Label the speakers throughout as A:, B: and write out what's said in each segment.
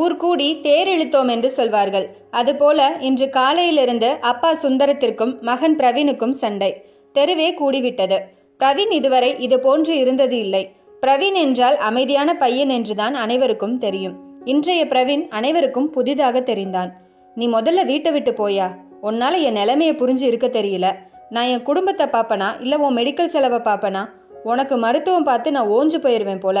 A: ஊர் கூடி தேர் இழுத்தோம் என்று சொல்வார்கள். அதுபோல இன்று காலையிலிருந்து அப்பா சுந்தரத்திற்கும் மகன் பிரவீனுக்கும் சண்டை. தெருவே கூடிவிட்டது. பிரவீன் இதுவரை இது போன்று இருந்தது இல்லை. பிரவீன் என்றால் அமைதியான பையன் என்றுதான் அனைவருக்கும் தெரியும். இன்றைய பிரவீன் அனைவருக்கும் புதிதாக தெரிந்தான். நீ முதல்ல வீட்டை விட்டு போயா? உன்னால என் நிலைமையை புரிஞ்சு இருக்க தெரியல. நான் என் குடும்பத்தை பார்ப்பனா இல்லை உன் மெடிக்கல் செலவை பார்ப்பனா உனக்கு மருத்துவம் பார்த்து நான் ஓஞ்சு போயிடுவேன் போல.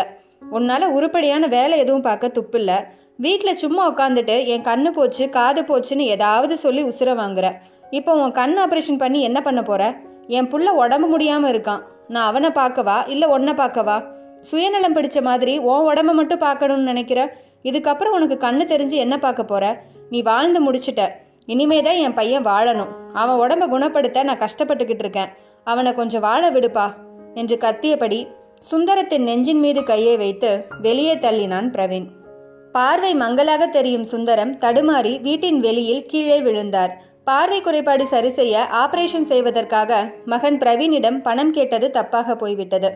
A: உன்னால உருப்படியான வேலை எதுவும் பார்க்க துப்பில்லை. வீட்டில் சும்மா உட்காந்துட்டு என் கண்ணு போச்சு காது போச்சுன்னு ஏதாவது சொல்லி உசுர வாங்குற. இப்போ உன் கண் ஆப்ரேஷன் பண்ணி என்ன பண்ண போற? என் புள்ள உடம்பு முடியாமல் இருக்கான். நான் அவனை பார்க்கவா? இல்லை உன்னை பார்க்கவா? சுயநலம் பிடிச்ச மாதிரி உன் உடம்ப மட்டும் பார்க்கணும்னு நினைக்கிற? இதுக்கப்புறம் உனக்கு கண்ணு தெரிஞ்சு என்ன பார்க்க போற? நீ வாழ்ந்து முடிச்சிட்ட. இனிமே தான் என் பையன் வாழணும். அவன் உடம்ப குணப்படுத்த நான் கஷ்டப்பட்டுக்கிட்டு இருக்கேன். அவனை கொஞ்சம் வாழ விடுப்பா என்று கத்தியபடி சுந்தரத்தின் நெஞ்சின் மீது கையை வைத்து வெளியே தள்ளினான் பிரவீன். பார்வை மங்கலாக தெரியும் சுந்தரம் தடுமாறி வீட்டின் வெளியில் கீழே விழுந்தார். பார்வை குறைபாடு சரி செய்ய ஆபரேஷன் செய்வதற்காக மகன் பிரவீனிடம் பணம் கேட்டது தப்பாக போய்விட்டது.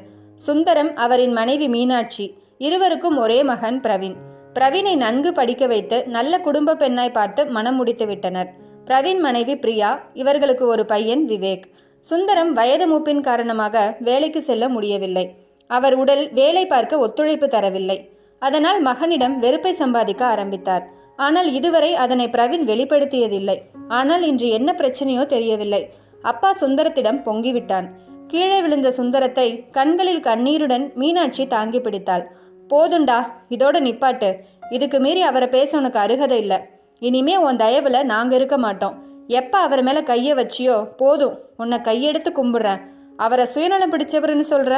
A: சுந்தரம் அவரின் மனைவி மீனாட்சி இருவருக்கும் ஒரே மகன் பிரவீன். பிரவீனை நன்கு படிக்க வைத்து நல்ல குடும்ப பெண்ணாய் பார்த்து மனம் முடித்து விட்டனர். பிரவீன் மனைவி பிரியா இவர்களுக்கு ஒரு பையன் விவேக். சுந்தரம் வயது மூப்பின் காரணமாக வேலைக்கு செல்ல முடியவில்லை. அவர் உடல் வேலை பார்க்க ஒத்துழைப்பு தரவில்லை. அதனால் மகனிடம் வெறுப்பை சம்பாதிக்க ஆரம்பித்தார். ஆனால் இதுவரை அதனை பிரவீன் வெளிப்படுத்தியதில்லை. ஆனால் இன்று என்ன பிரச்சனையோ தெரியவில்லை. அப்பா சுந்தரத்திடம் பொங்கிவிட்டான். கீழே விழுந்த சுந்தரத்தை கண்களில் கண்ணீருடன் மீனாட்சி தாங்கி பிடித்தாள். போதுண்டா இதோட நிப்பாட்டு. இதுக்கு மீறி அவரை பேச உனக்கு அருகதை இல்லை. இனிமே உன் தயவுல நாங்க இருக்க மாட்டோம். எப்ப அவர் மேல கைய வச்சியோ போதும். உன்னை கையெடுத்து கும்பிடுறேன். அவரை சுயநலம் பிடிச்சவர்னு சொல்ற?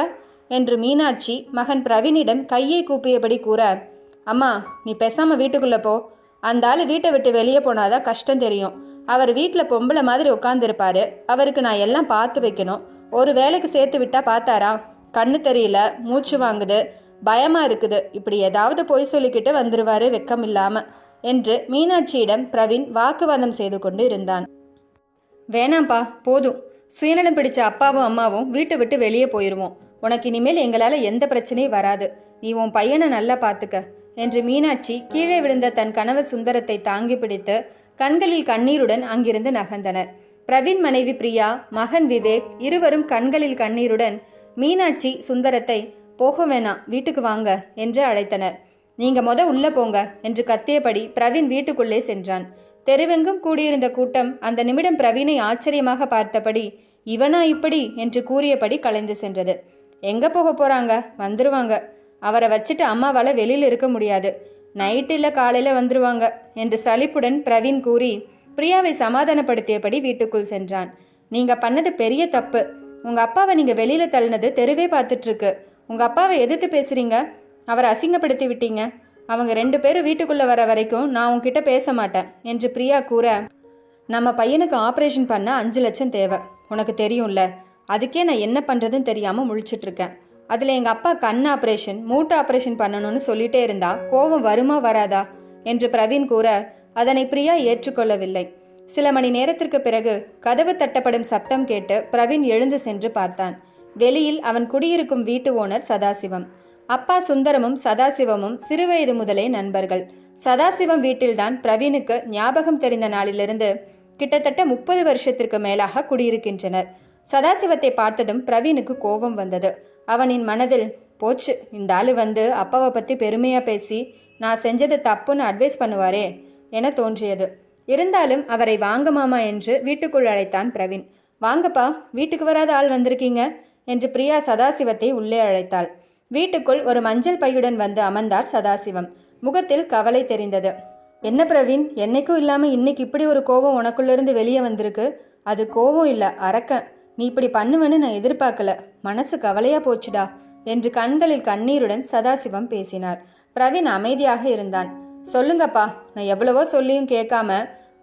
A: என்று மீனாட்சி மகன் பிரவீனிடம் கையை கூப்பியபடி கூற அம்மா நீ பேசாம வீட்டுக்குள்ள போ. அந்த ஆள் வீட்டை விட்டு வெளியே போனாதான் கஷ்டம் தெரியும். அவர் வீட்டில் பொம்பளை மாதிரி உட்காந்துருப்பாரு அவருக்கு நான் எல்லாம் பார்த்து வைக்கணும். ஒரு வேலைக்கு சேர்த்து விட்டா பார்த்தாரா? கண்ணு தெரியல மூச்சு வாங்குது பயமா இருக்குது. இப்படி ஏதாவது பொய் சொல்லிக்கிட்டு வந்துருவாரு வெக்கம் இல்லாம என்று மீனாட்சியிடம் பிரவீன் வாக்குவாதம் செய்து கொண்டு இருந்தான். வேணாம்ப்பா போதும். சுயநலம் பிடிச்ச அப்பாவும் அம்மாவும் வீட்டை விட்டு வெளியே போயிடுவோம் உனக்கு இனிமேல் எங்களால் எந்த பிரச்சனையும் வராது. நீ உன் பையனை நல்லா பார்த்துக்க என்று மீனாட்சி கீழே விழுந்த தன் கணவர் சுந்தரத்தை தாங்கி பிடித்து கண்களில் கண்ணீருடன் அங்கிருந்து நகர்ந்தனர். பிரவீன் மனைவி பிரியா மகன் விவேக் இருவரும் கண்களில் கண்ணீருடன் மீனாட்சி சுந்தரத்தை போக வேணாம் வீட்டுக்கு வாங்க என்று அழைத்தனர். நீங்க மொத உள்ள போங்க என்று கத்தியபடி பிரவீன் வீட்டுக்குள்ளே சென்றான். தெருவெங்கும் கூடியிருந்த கூட்டம் அந்த நிமிடம் பிரவீனை ஆச்சரியமாக பார்த்தபடி இவனா இப்படி? என்று கூறியபடி கலைந்து சென்றது. எங்கே போக போகிறாங்க வந்துருவாங்க. அவரை வச்சுட்டு அம்மாவால் வெளியில் இருக்க முடியாது. நைட்டு இல்லை காலையில் வந்துருவாங்க என்று சலிப்புடன் பிரவீன் கூறி பிரியாவை சமாதானப்படுத்தியபடி வீட்டுக்குள் சென்றான். நீங்கள் பண்ணது பெரிய தப்பு. உங்கள் அப்பாவை நீங்கள் வெளியில் தள்ளினது தெருவே பார்த்துட்ருக்கு உங்கள் அப்பாவை எதிர்த்து பேசுகிறீங்க அவரை அசிங்கப்படுத்தி விட்டீங்க. அவங்க ரெண்டு பேரும் வீட்டுக்குள்ளே வர வரைக்கும் நான் உங்ககிட்ட பேச மாட்டேன் என்று பிரியா கூற நம்ம பையனுக்கு ஆப்ரேஷன் பண்ண அஞ்சு லட்சம் தேவை. உனக்கு தெரியும்ல. அதுக்கே நான் என்ன பண்ணுறதுன்னு தெரியாமல் முழிச்சிட்டு இருக்கேன் அதில் எங்கள் அப்பா கண் ஆப்ரேஷன் மூட்டை ஆப்ரேஷன் பண்ணணும்னு சொல்லிட்டே இருந்தா கோபம் வருமா வராதா? என்று பிரவீன் கூற அதனை பிரியா ஏற்றுக்கொள்ளவில்லை. சில மணி நேரத்திற்கு பிறகு கதவு தட்டப்படும் சப்தம் கேட்டு பிரவீன் எழுந்து சென்று பார்த்தான். வெளியில் அவன் குடியிருக்கும் வீட்டு ஓனர் சதாசிவம். அப்பா சுந்தரமும் சதாசிவமும் சிறுவயது முதலே நண்பர்கள். சதாசிவம் வீட்டில்தான் பிரவீனுக்கு ஞாபகம் தெரிந்த நாளிலிருந்து கிட்டத்தட்ட முப்பது வருஷத்திற்கு மேலாக குடியிருக்கின்றனர். சதாசிவத்தை பார்த்ததும் பிரவீனுக்கு கோபம் வந்தது. அவனின் மனதில் போச்சு இந்த ஆள் வந்து அப்பாவை பற்றி பெருமையாக பேசி நான் செஞ்சது தப்புன்னு அட்வைஸ் பண்ணுவாரே என தோன்றியது. இருந்தாலும் அவரை வாங்க மாமா என்று வீட்டுக்குள் அழைத்தான் பிரவீன். வாங்கப்பா வீட்டுக்கு வராத ஆள் வந்திருக்கீங்க என்று பிரியா சதாசிவத்தை உள்ளே அழைத்தாள். வீட்டுக்குள் ஒரு மஞ்சள் பையுடன் வந்து அமர்ந்தார் சதாசிவம். முகத்தில் கவலை தெரிந்தது. என்ன பிரவீன் என்னைக்கும் இல்லாமல் இன்னைக்கு இப்படி ஒரு கோபம் உனக்குள்ளிருந்து வெளியே வந்திருக்கு? அது கோபம் இல்லை அரக்கன். நீ இப்படி பண்ணுவேன்னு நான் எதிர்பார்க்கல. மனசு கவலையா போச்சுடா என்று கண்களில் கண்ணீருடன் சதாசிவம் பேசினார். பிரவீன் அமைதியாக இருந்தான். சொல்லுங்கப்பா நான் எவ்வளவோ சொல்லியும் கேட்காம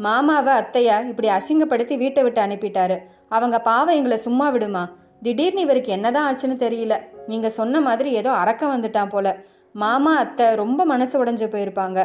A: மாமாவை அத்தையா இப்படி அசிங்கப்படுத்தி வீட்டை விட்டு அனுப்பிட்டாரு. அவங்க பாவம் எங்களை சும்மா விடுமா? திடீர்னு இவருக்கு என்னதான் ஆச்சுன்னு தெரியல. நீங்க சொன்ன மாதிரி ஏதோ அரக்கம் வந்துட்டான் போல. மாமா அத்தை ரொம்ப மனசு உடைஞ்சு போயிருப்பாங்க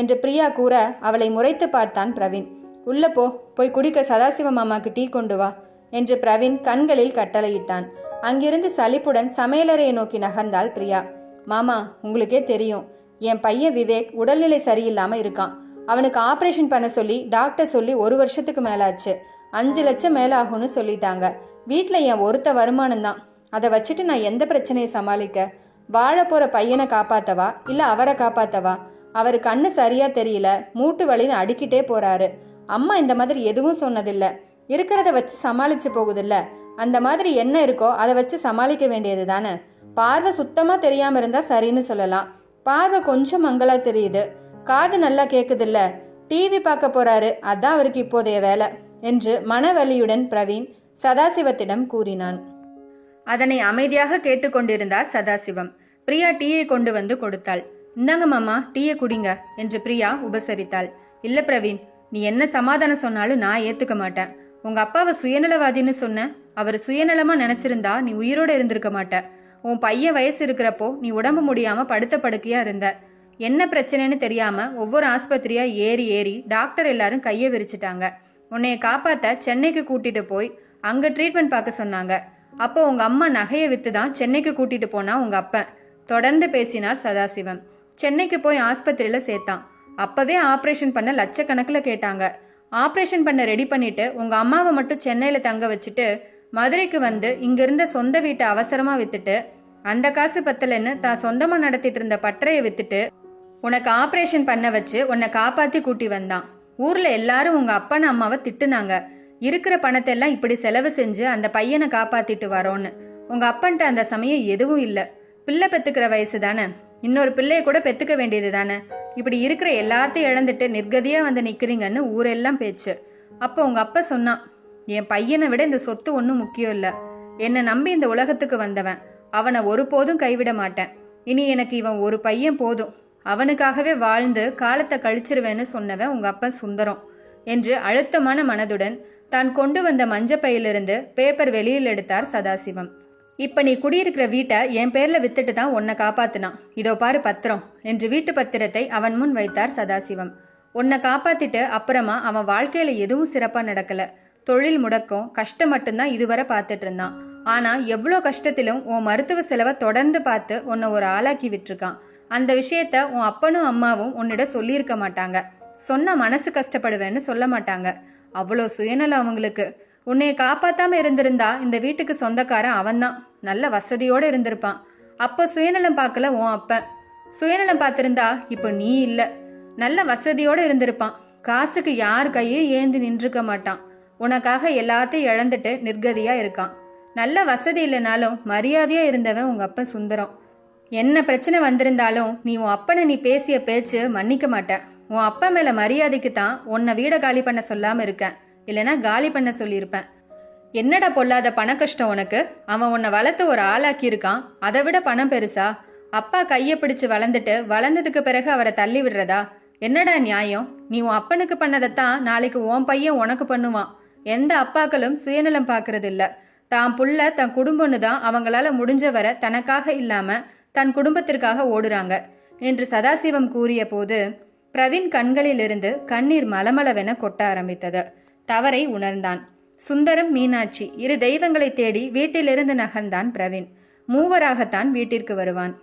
A: என்று பிரியா கூற அவளை முறைத்து பார்த்தான் பிரவீன். உள்ள போ போய் குடிக்க சதாசிவ மாமாக்கு டீ கொண்டு வா. என்று பிரவீன் கண்களில் கட்டளையிட்டான். அங்கிருந்து சலிப்புடன் சமையலறையை நோக்கி நகர்ந்தாள் பிரியா. மாமா உங்களுக்கே தெரியும். என் பையன் விவேக் உடல்நிலை சரியில்லாம இருக்கான். அவனுக்கு ஆப்ரேஷன் பண்ண சொல்லி டாக்டர் சொல்லி ஒரு வருஷத்துக்கு மேலாச்சு. அஞ்சு லட்சம் மேலே ஆகும்னு சொல்லிட்டாங்க. வீட்டில் என் ஒருத்த வருமானம் தான். அதை வச்சுட்டு நான் எந்த பிரச்சனையை சமாளிக்க? வாழ போற பையனை காப்பாத்தவா? இல்ல அவரை காப்பாத்தவா? அவர் கண்ணு சரியா தெரியல. மூட்டு வலின்னு அடிக்கிட்டே போறாரு. அம்மா இந்த மாதிரி எதுவும் சொன்னதில்லை. இருக்கிறத வச்சு சமாளிச்சு போகுதில்ல? அந்த மாதிரி என்ன இருக்கோ அதை வச்சு சமாளிக்க வேண்டியது தானே? பார்வை சுத்தமா தெரியாம இருந்தா சரின்னு சொல்லலாம். பார்வை கொஞ்சம் மங்களா தெரியுது. காது நல்லா கேக்குதில்ல? டிவி பார்க்க போறாரு. அதான் அவருக்கு இப்போதைய வேலை என்று மனவலியுடன் பிரவீன் சதாசிவத்திடம் கூறினான். அதனை அமைதியாக கேட்டுக்கொண்டிருந்தார் சதாசிவம். பிரியா டீயை கொண்டு வந்து கொடுத்தாள். இந்தாங்க மாமா டீயை குடிங்க என்று பிரியா உபசரித்தாள். இல்ல பிரவீன் நீ என்ன சமாதானம் சொன்னாலும் நான் ஏத்துக்க மாட்டேன். உங்க அப்பாவை சுயநலவாதின்னு சொன்ன அவர் சுயநலமா நினைச்சிருந்தா நீ உயிரோட இருந்திருக்க மாட்ட. உன் பையன் வயசு இருக்கிறப்போ நீ உடம்பு முடியாம படுத்த படுக்கையா இருந்த. என்ன பிரச்சனைன்னு தெரியாம ஒவ்வொரு ஆஸ்பத்திரியா ஏறி ஏறி டாக்டர் எல்லாரும் கையை விரிச்சிட்டாங்க. உன்னைய காப்பாத்த சென்னைக்கு கூட்டிட்டு போய் அங்க ட்ரீட்மெண்ட் பார்க்க சொன்னாங்க. அப்போ உங்க அம்மா நகையை வித்து தான் சென்னைக்கு கூட்டிட்டு போனா உங்க அப்பன். தொடர்ந்து பேசினார் சதாசிவம். சென்னைக்கு போய் ஆஸ்பத்திரியில சேர்த்தான். அப்பவே ஆப்ரேஷன் பண்ண லட்சக்கணக்கில் கேட்டாங்க. ஆப்ரேஷன் பண்ண ரெடி பண்ணிவிட்டு உங்கள் அம்மாவை மட்டும் சென்னையில் தங்க வச்சுட்டு மதுரைக்கு வந்து இங்கிருந்த சொந்த வீட்டை அவசரமாக விற்றுட்டு அந்த காசு பத்தலைன்னு தான் சொந்தமாக நடத்திட்டு இருந்த பட்டறையை விற்றுட்டு உனக்கு ஆப்ரேஷன் பண்ண வச்சு உன்னை காப்பாற்றி கூட்டி வந்தான். ஊரில் எல்லாரும் உங்கள் அப்பன் அம்மாவை திட்டுனாங்க. இருக்கிற பணத்தை எல்லாம் இப்படி செலவு செஞ்சு அந்த பையனை காப்பாற்றிட்டு வரோன்னு. உங்கள் அப்பன்ட்ட அந்த சமயம் எதுவும் இல்லை. பிள்ளை பெற்றுக்கிற வயசு தானே. இன்னொரு பிள்ளையை கூட பெற்றுக்க வேண்டியது தானே. இப்படி இருக்கிற எல்லாத்தையும் இழந்துட்டு நிர்கதியாக வந்து நிற்கிறீங்கன்னு ஊரெல்லாம் பேச்சு. அப்போ உங்கள் அப்பா சொன்னான் என் பையனை விட இந்த சொத்து ஒன்றும் முக்கியம் இல்லை. என்னை நம்பி இந்த உலகத்துக்கு வந்தவன். அவனை ஒருபோதும் கைவிட மாட்டேன். இனி எனக்கு இவன் ஒரு பையன் போதும். அவனுக்காகவே வாழ்ந்து காலத்தை கழிச்சிருவேன்னு சொன்னவன் உங்க அப்பன் சுந்தரம் என்று அழுத்தமான மனதுடன் தான் கொண்டு வந்த மஞ்சப்பையிலிருந்து பேப்பர் வெளியில் எடுத்தார் சதாசிவம். இப்போ நீ குடியிருக்கிற வீட்டை என் பேரில் வித்துட்டு தான் உன்னை காப்பாத்தினான். இதோ பாரு பத்திரம். என்று வீட்டு பத்திரத்தை அவன் முன் வைத்தார் சதாசிவம். உன்னை காப்பாத்திட்டு அப்புறமா அவன் வாழ்க்கையில எதுவும் சிறப்பாக நடக்கல. தொழில் முடக்கம் கஷ்டம் மட்டும்தான் இதுவரை பார்த்துட்டு இருந்தான். ஆனா எவ்வளோ கஷ்டத்திலும் உன் மருத்துவ செலவை தொடர்ந்து பார்த்து உன்னை ஒரு ஆளாக்கி விட்டுருக்கான். அந்த விஷயத்த உன் அப்பனும் அம்மாவும் உன்னிட சொல்லியிருக்க மாட்டாங்க. சொன்ன மனசு கஷ்டப்படுவேன்னு சொல்ல மாட்டாங்க. அவ்வளோ சுயநலம் அவங்களுக்கு. உன்னைய காப்பாத்தாம இருந்திருந்தா இந்த வீட்டுக்கு சொந்தக்காரன் அவன்தான். நல்ல வசதியோடு இருந்திருப்பான். அப்போ சுயநலம் பார்க்கல உன் அப்பன் சுயநலம் பார்த்துருந்தா இப்போ நீ இல்லை. நல்ல வசதியோடு இருந்திருப்பான். காசுக்கு யார் கையும் ஏந்தி நின்றுக்க மாட்டான். உனக்காக எல்லாத்தையும் இழந்துட்டு நிர்கதியா இருக்கான். நல்ல வசதி இல்லைனாலும் மரியாதையா இருந்தவன் உங்க அப்பன் சுந்தரம். என்ன பிரச்சனை வந்திருந்தாலும் நீ உன் அப்பனை நீ பேசிய பேச்சு மன்னிக்க மாட்டேன் உன் அப்பா மேல மரியாதைக்கு தான் உன்னை வீடை காலி பண்ண சொல்லாம இருக்கேன் இல்லைன்னா காலி பண்ண சொல்லியிருப்பேன். என்னடா பொல்லாத பண கஷ்டம் உனக்கு? அவன் உன்னை வளர்த்து ஒரு ஆளாக்கி இருக்கான் அதை விட பணம் பெருசா? அப்பா கையை பிடிச்சு வளர்ந்துட்டு வளர்ந்ததுக்கு பிறகு அவரை தள்ளி விடுறதா? என்னடா நியாயம்? நீ உன் அப்பனுக்கு பண்ணதைத்தான் நாளைக்கு உன் பையன் உனக்கு பண்ணுவான். எந்த அப்பாக்களும் சுயநலம் பார்க்கறது இல்லை தான் புள்ள தன் குடும்பம்னு தான் அவங்களால முடிஞ்ச வர தனக்காக இல்லாம தன் குடும்பத்திற்காக ஓடுறாங்க. என்று சதாசிவம் கூறிய போது பிரவீன் கண்களிலிருந்து கண்ணீர் மலமளவென கொட்ட ஆரம்பித்தது. தவறை உணர்ந்தான். சுந்தரம் மீனாட்சி இரு தெய்வங்களை தேடி வீட்டிலிருந்து நகர்ந்தான் பிரவீன். மூவராகத்தான் வீட்டிற்கு வருவான்.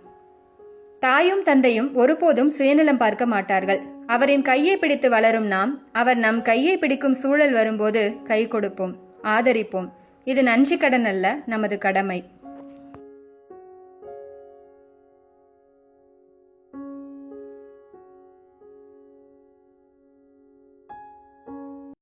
A: தாயும் தந்தையும் ஒருபோதும் சுயநலம் பார்க்க மாட்டார்கள். அவரின் கையை பிடித்து வளரும் நாம் அவர் நம் கையை பிடிக்கும் சூழல் வரும்போது கை கொடுப்போம் ஆதரிப்போம். இது நன்றி கடன் அல்ல நமது கடமை.